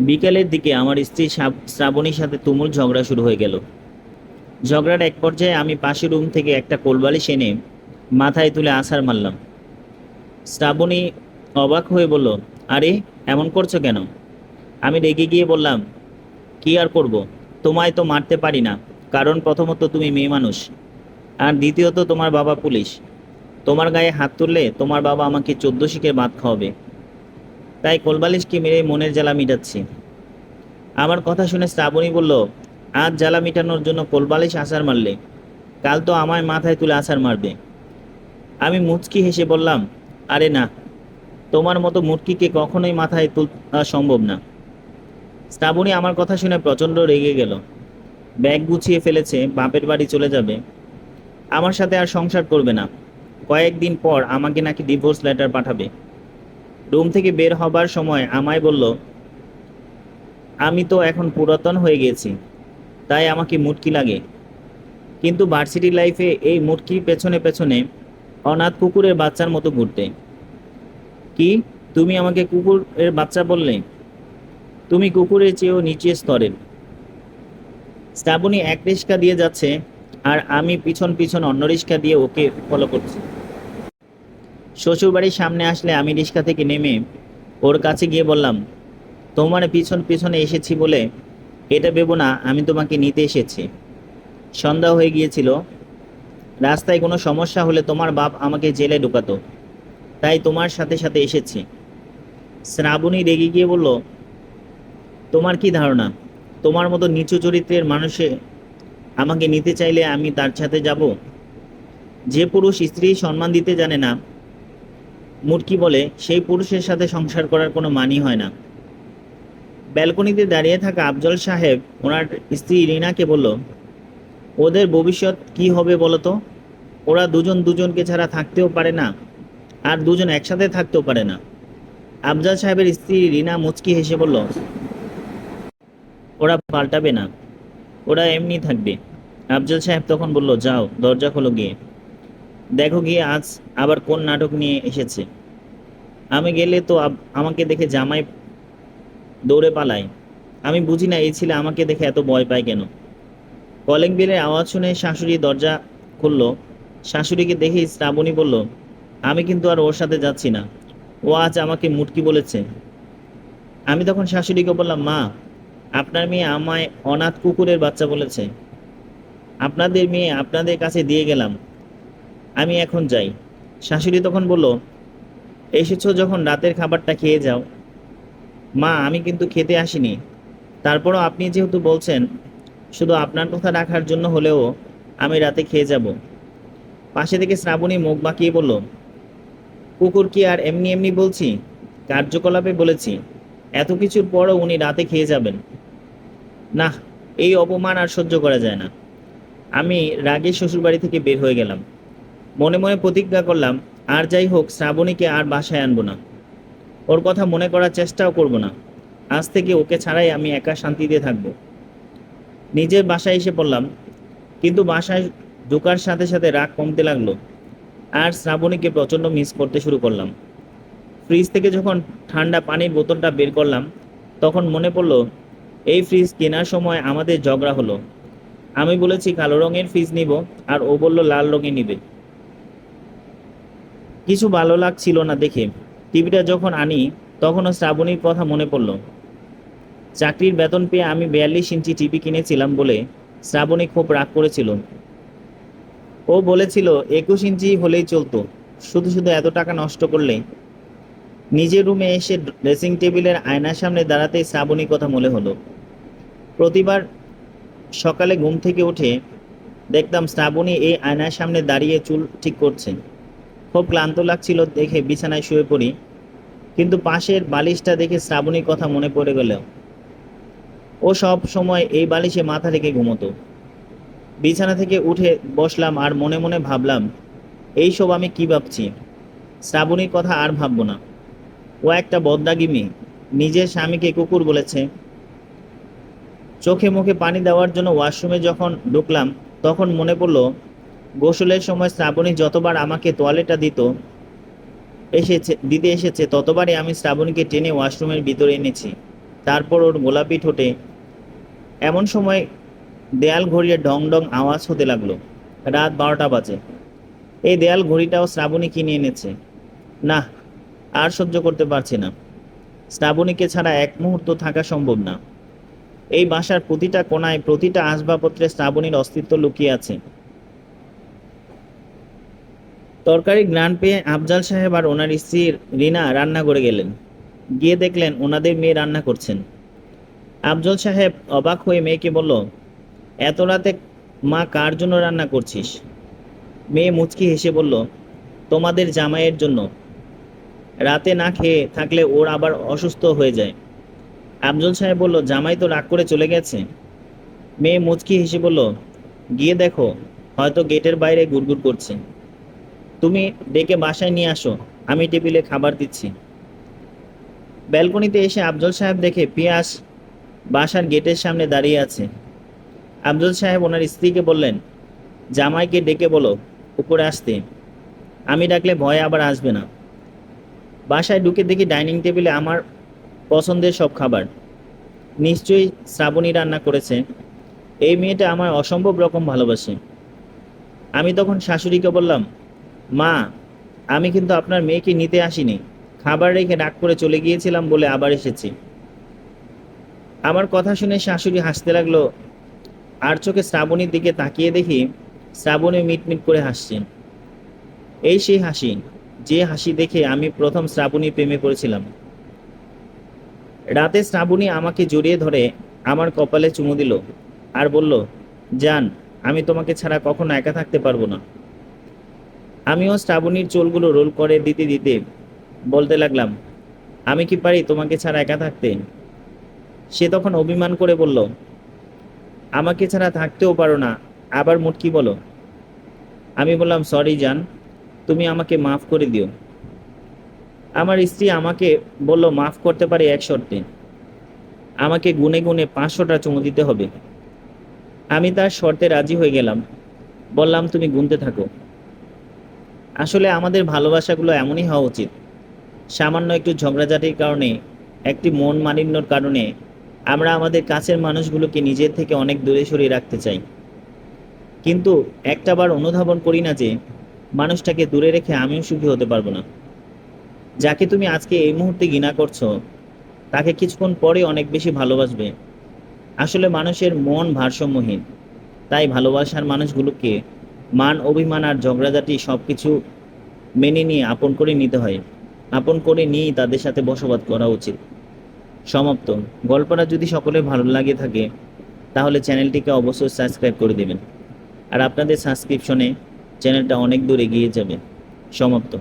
বিকেলের দিকে আমার স্ত্রী শ্রাব- শ্রাবণীর সাথে তুমুল ঝগড়া শুরু হয়ে গেল। ঝগড়ার এক পর্যায়ে আমি পাশের রুম থেকে একটা কোলবালিশ এনে মাথায় তুলে আছাড় মারলাম। শ্রাবণী অবাক হয়ে বলল, আরে, এমন করছ কেন? আমি রেগে গিয়ে বললাম, কি আর করব? তোমায় তো মারতে পারি না, কারণ প্রথমত তুমি মেয়ে মানুষ, আর দ্বিতীয়ত তোমার বাবা পুলিশ। তোমার গায়ে হাত তুললে তোমার বাবা আমাকে চোদ্দ শিখে ভাত খাওয়াবে। তাই কোলবালিশকে মেরে মনের জ্বালা মিটাচ্ছি। আমার কথা শুনে শ্রাবণী বলল, আজ জ্বালা মিটানোর জন্য কোলবালিশ আছাড় মারলে, কাল তো আমায় মাথায় তুলে আছাড় মারবে। আমি মুচকি হেসে বললাম, আরে না, তোমার মতো মুটকিকে কখনোই মাথায় তোলা সম্ভব না। শ্রাবণী আমার কথা শুনে প্রচণ্ড রেগে গেল। ব্যাগ গুছিয়ে ফেলেছে, বাপের বাড়ি চলে যাবে। আমার সাথে আর সংসার করবে না। কয়েকদিন পর আমাকে নাকি ডিভোর্স লেটার পাঠাবে। রুম থেকে বের হবার সময় আমায় বলল, আমি তো এখন পুরাতন হয়ে গেছি, তাই আমাকে মুটকি লাগে। কিন্তু ভার্সিটি লাইফে এই মুটকির পেছনে পেছনে অনাথ কুকুরের বাচ্চার মতো ঘুরতে। কি? তুমি আমাকে কুকুরের বাচ্চা বললে? তুমি কুকুরের চেয়েও নিচের স্তরের। শ্রাবণী এক রিস্কা দিয়ে যাচ্ছে আর আমি পিছন পিছন অন্য রিস্কা দিয়ে ওকে ফলো করছি। শ্বশুরবাড়ির সামনে আসলে আমি রিস্কা থেকে নেমে ওর কাছে গিয়ে বললাম, তোমার পিছন পিছনে এসেছি বলে এটা ভেবো না, আমি তোমাকে নিতে এসেছি। সন্ধ্যা হয়ে গিয়েছিল। রাস্তায় কোনো সমস্যা হলে তোমার বাপ আমাকে জেলে ঢুকাতো। তাই তোমার সাথে সাথে এসেছি। শ্রাবণী রেগে গিয়ে বলল, তোমার কি ধারণা? তোমার মতো নিচু চরিত্রের মানুষে আমাকে নিতে চাইলে আমি তার সাথে যাব? যে পুরুষ স্ত্রী সম্মান দিতে জানে না মুটকি বলে, সেই পুরুষের সাথে সংসার করার কোনো মানি হয় না। ব্যালকনিতে দাঁড়িয়ে থাকা আফজল সাহেব ওনার স্ত্রী রিনাকে বলল, ওদের ভবিষ্যৎ কি হবে বলো তো? ওরা দুজন দুজনকে ছাড়া থাকতেও পারে না, আর দুজন একসাথে থাকতেও পারে না। আফজাল সাহেবের স্ত্রী রিনা মুচকি হেসে বলল, ওরা পাল্টাবে না, ওরা এমনি থাকবে। আফজল সাহেব তখন বলল, যাও, দরজা খোলো গিয়ে। দেখো গিয়ে আজ আবার কোন নাটক নিয়ে এসেছে। আমি গেলে তো আমাকে দেখে জামাই দৌড়ে পালায়। আমি বুঝি না, এই ছেলে আমাকে দেখে এত ভয় পায় কেন? কলিং বেলের আওয়াজ শুনে শাশুড়ি দরজা খুললো। শাশুড়িকে দেখেই শ্রাবণী বলল, আমি কিন্তু আর ওর সাথে যাচ্ছি না। ও আজ আমাকে মুটকি বলেছে। আমি তখন শাশুড়িকে বললাম, মা, আপনার মেয়ে আমায় অনাথ কুকুরের বাচ্চা বলেছে। আপনাদের মেয়ে আপনাদের কাছে দিয়ে গেলাম। আমি এখন যাই। শাশুড়ি তখন বলল, এসেছ যখন রাতের খাবারটা খেয়ে যাও। মা, আমি কিন্তু খেতে আসিনি। তারপরও আপনি যেহেতু বলছেন, শুধু আপনার কথা রাখার জন্য হলেও আমি রাতে খেয়ে যাব। পাশে থেকে শ্রাবণী মুখ বাঁকিয়ে বলল, কুকুর কি আর এমনি এমনি বলছি? কার্যকলাপে বলেছি। এত কিছুর পরও উনি রাতে খেয়ে যাবেন। না এই অপমান আর সহ্য করা যায় না। আমি রাগে শ্বশুরবাড়ি থেকে বের হয়ে গেলাম। মনে মনে প্রতিজ্ঞা করলাম, আর যাই হোক, শ্রাবণীকে আর বাসায় আনব না। ওর কথা মনে করার চেষ্টাও করব না। আজ থেকে ওকে ছাড়াই আমি একা শান্তিতে থাকব। নিজের বাসায় এসে পড়লাম, কিন্তু বাসায় ঢোকার সাথে সাথে রাগ কমতে লাগল আর শ্রাবণীকে প্রচণ্ড মিস করতে শুরু করলাম। ফ্রিজ থেকে যখন ঠান্ডা পানির বোতলটা বের করলাম, তখন মনে পড়ল, এই ফ্রিজ কেনার সময় আমাদের ঝগড়া হলো। আমি বলেছি, কালো রঙের ফ্রিজ নিব। আর ও বলল, লাল রঙে নিবে। কিছু ভালো লাগছিল না দেখে টিভিটা যখন আনি, তখনও শ্রাবণীর কথা মনে পড়ল। চাকরির বেতন পেয়ে আমি বিয়াল্লিশ ইঞ্চি টিভি কিনেছিলাম বলে শ্রাবণী খুব রাগ করেছিল। ও বলেছিল, একুশ ইঞ্চি হলেই চলতো, শুধু শুধু এত টাকা নষ্ট করলে। নিজের রুমে এসে ড্রেসিং টেবিলের আয়নার সামনে দাঁড়াতেই শ্রাবণী কথা মনে হলো। প্রতিবার সকালে ঘুম থেকে উঠে দেখতাম শ্রাবণী এই আয়নার সামনে দাঁড়িয়ে চুল ঠিক করছে। খুব ক্লান্ত লাগছিল দেখে বিছানায় শুয়ে পড়ি। কিন্তু পাশের বালিশটা দেখে শ্রাবণীর কথা মনে পড়ে গেল। ও সব সময় এই বালিশে মাথা রেখে ঘুমতো। বিছানা থেকে উঠে বসলাম আর মনে মনে ভাবলাম, এই সব আমি কি ভাবছি? শ্রাবণীর কথা আর ভাববো না। ও একটা বদদাগি নিজের স্বামীকে কুকুর বলেছে। চোখে মুখে পানি দেওয়ার জন্য ওয়াশরুমে যখন ঢুকলাম, তখন মনে পড়ল গোসলের সময় শ্রাবণী যতবার আমাকে তোয়ালেটা দিত, এসেছে, দিতে এসেছে, ততবারই আমি শ্রাবণীকে টেনে ওয়াশরুমের ভিতরে এনেছি। তারপর ওর গোলাপি ঠোঁটে এমন সময় দেয়াল ঘড়িয়ে ডং ডং আওয়াজ হতে লাগল। রাত বারোটা বাজে। এই দেয়াল ঘড়িটাও শ্রাবণী কিনে এনেছে। না, আর সহ্য করতে পারছি না। শ্রাবণীকে ছাড়া এক মুহূর্ত থাকা সম্ভব না। এই বাসার প্রতিটা কোনায় প্রতিটা আসবাবপত্রে শ্রাবণীর অস্তিত্ব লুকিয়ে আছে। তরকারি গ্রান পেয়ে আফজাল সাহেব আর ওনার স্ত্রী রিনা রান্না করে গেলেন। গিয়ে দেখলেন ওনাদের মেয়ে রান্না করছেন। আফজল সাহেব অবাক হয়ে মেয়েকে বলল, এত রাতে মা কার জন্য রান্না করছিস? মেয়ে মুচকি হেসে বলল, তোমাদের জামাইয়ের জন্য। রাতে না খেয়ে থাকলে ওর আবার অসুস্থ হয়ে যায়। আফজল সাহেব বলল, জামাই তো রাগ করে চলে গেছে। মেয়ে মুচকি হেসে বলল, গিয়ে দেখো, হয়তো গেটের বাইরে গুড়গুড় করছে। তুমি ডেকে বাসায় নিয়ে আসো, আমি টেবিলে খাবার দিচ্ছি। ব্যালকনিতে এসে আফজল সাহেব দেখে পিয়াস বাসার গেটের সামনে দাঁড়িয়ে আছে। আফজল সাহেব ওনার স্ত্রীকে বললেন, জামাইকে ডেকে বলো, উপরে আসতে। আমি ডাকলে ভয়ে আবার আসবে না। বাসায় ঢুকে দেখি ডাইনিং টেবিলে আমার পছন্দের সব খাবার। নিশ্চয়ই শ্রাবণী রান্না করেছে। এই মেয়েটা আমার অসম্ভব রকম ভালোবাসে। আমি তখন শাশুড়িকে বললাম মা, আমি কিন্তু আপনার মেয়েকে নিতে আসিনি। খাবার রেখে ডাক করে চলে গিয়েছিলাম বলে আবার এসেছি। আমার কথা শুনে শাশুড়ি হাসতে লাগল। আর চোখে শ্রাবণীর দিকে তাকিয়ে দেখি শ্রাবণী মিটমিট করে হাসছে। এই সেই হাসি, যে হাসি দেখে আমি প্রথম শ্রাবণীর প্রেমে পড়েছিলাম। রাতে শ্রাবণী আমাকে জড়িয়ে ধরে আমার কপালে চুমু দিল আর বলল, জান, আমি তোমাকে ছাড়া কখনো একা থাকতে পারব না। আমিও শ্রাবণীর চুলগুলো রোল করে দিতে দিতে বলতে লাগলাম, আমি কি পারি তোমাকে ছাড়া একা থাকতে? সে তখন অভিমান করে বলল, আমাকে ছাড়া থাকতেও পারো না, আবার মোট কি বলো? আমি বললাম, সরি জান, তুমি আমাকে মাফ করে দিও। আমার স্ত্রী আমাকে বলল, মাফ করতে পারি এক শর্তে, আমাকে গুনে গুনে পাঁচশোটা চুমু দিতে হবে। আমি তার শর্তে রাজি হয়ে গেলাম, বললাম, তুমি গুনতে থাকো। আসলে আমাদের ভালোবাসাগুলো এমনই হওয়া উচিত। সামান্য একটু ঝগড়াঝাটির কারণে, একটি মন মালিন্যর কারণে আমরা আমাদের কাছের মানুষগুলোকে নিজের থেকে অনেক দূরে সরিয়ে রাখতে চাই। কিন্তু একটাবার অনুধাবন করি না যে, মানুষটাকে দূরে রেখে আমিও সুখী হতে পারব না। যাকে তুমি আজকে এই মুহূর্তে ঘৃণা করছ, তাকে কিছুক্ষণ পরে অনেক বেশি ভালোবাসবে। আসলে মানুষের মন ভারসাম্যহীন, তাই ভালোবাসার মানুষগুলোকে মান, অভিমান আর ঝগড়াঝাটি সব কিছু মেনে নিয়ে আপন করে নিতে হয়। আপন করে নিয়েই তাদের সাথে বসবাস করা উচিত। সমাপ্ত। গল্পটা যদি সকলে ভালো লাগে থাকে, তাহলে চ্যানেলটিকে অবশ্যই সাবস্ক্রাইব করে দেবেন। আর আপনাদের সাবস্ক্রিপশনে চ্যানেলটা অনেক দূর এগিয়ে যাবে। সমাপ্ত।